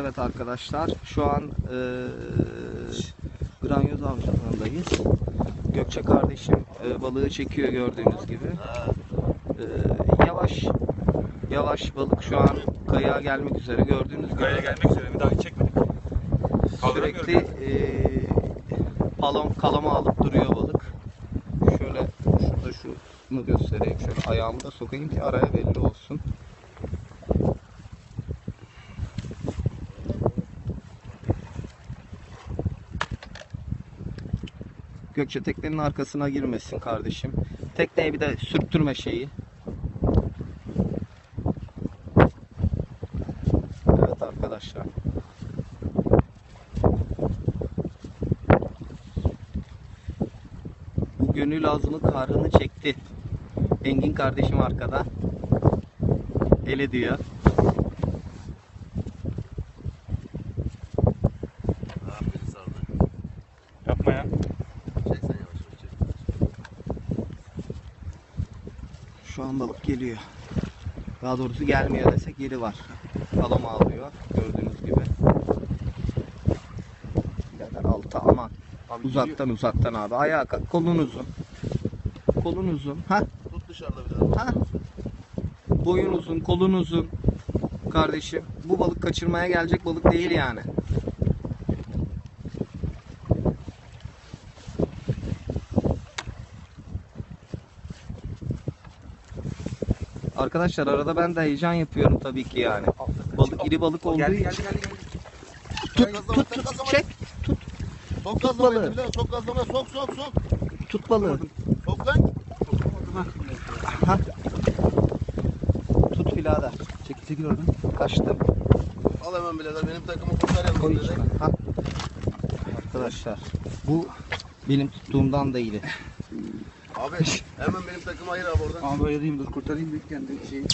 Evet arkadaşlar şu an e, Granyoz avcılığındayız. Gökçe kardeşim e, balığı çekiyor gördüğünüz gibi. E, yavaş yavaş balık şu an kayaya gelmek üzere gördüğünüz gibi. Kayaya gelmek üzere bir daha hiç çekmedik. Sürekli e, palom kalama alıp duruyor balık. Şöyle şurada şunu göstereyim. Şöyle ayağımı da sokayım ki araya belli olsun. Gökçe teknenin arkasına girmesin kardeşim. Tekneye bir de sürttürme şeyi. Evet arkadaşlar. Bu gönül azmı karını çekti. Engin kardeşim arkada. Ele diyor. Şu an balık geliyor. Daha doğrusu gelmiyor desek yeri var. Kalama alıyor. Gördüğünüz gibi. Birader alta aman. Uzaktan uzaktan abi. Ayağa kalk. Kolun uzun. Kolun uzun. Ha? Tut dışarıda bir daha. Ha? Boyun uzun, kolun uzun. Kardeşim. Bu balık kaçırmaya gelecek balık değil yani. Arkadaşlar arada ben de heyecan yapıyorum tabii ki yani. Balık iri balık olduğu Geldi için. geldi geldi. geldi. Tut, tut, tut, çek. Sok balığı. gazlamayı bir daha. Sok gazlamayı. Sok sok sok. Tut balığı. Sok lan. Tut birader. Çekil çekil oradan. Kaçtım. Al hemen birader. Benim takımı kurtar Koy içine. birader. Ha. Arkadaşlar bu benim tuttuğumdan da iyi. Abi hemen benim takımı ayır abi oradan. Böyle diyeyim dur kurtarayım bir kendi şeyi.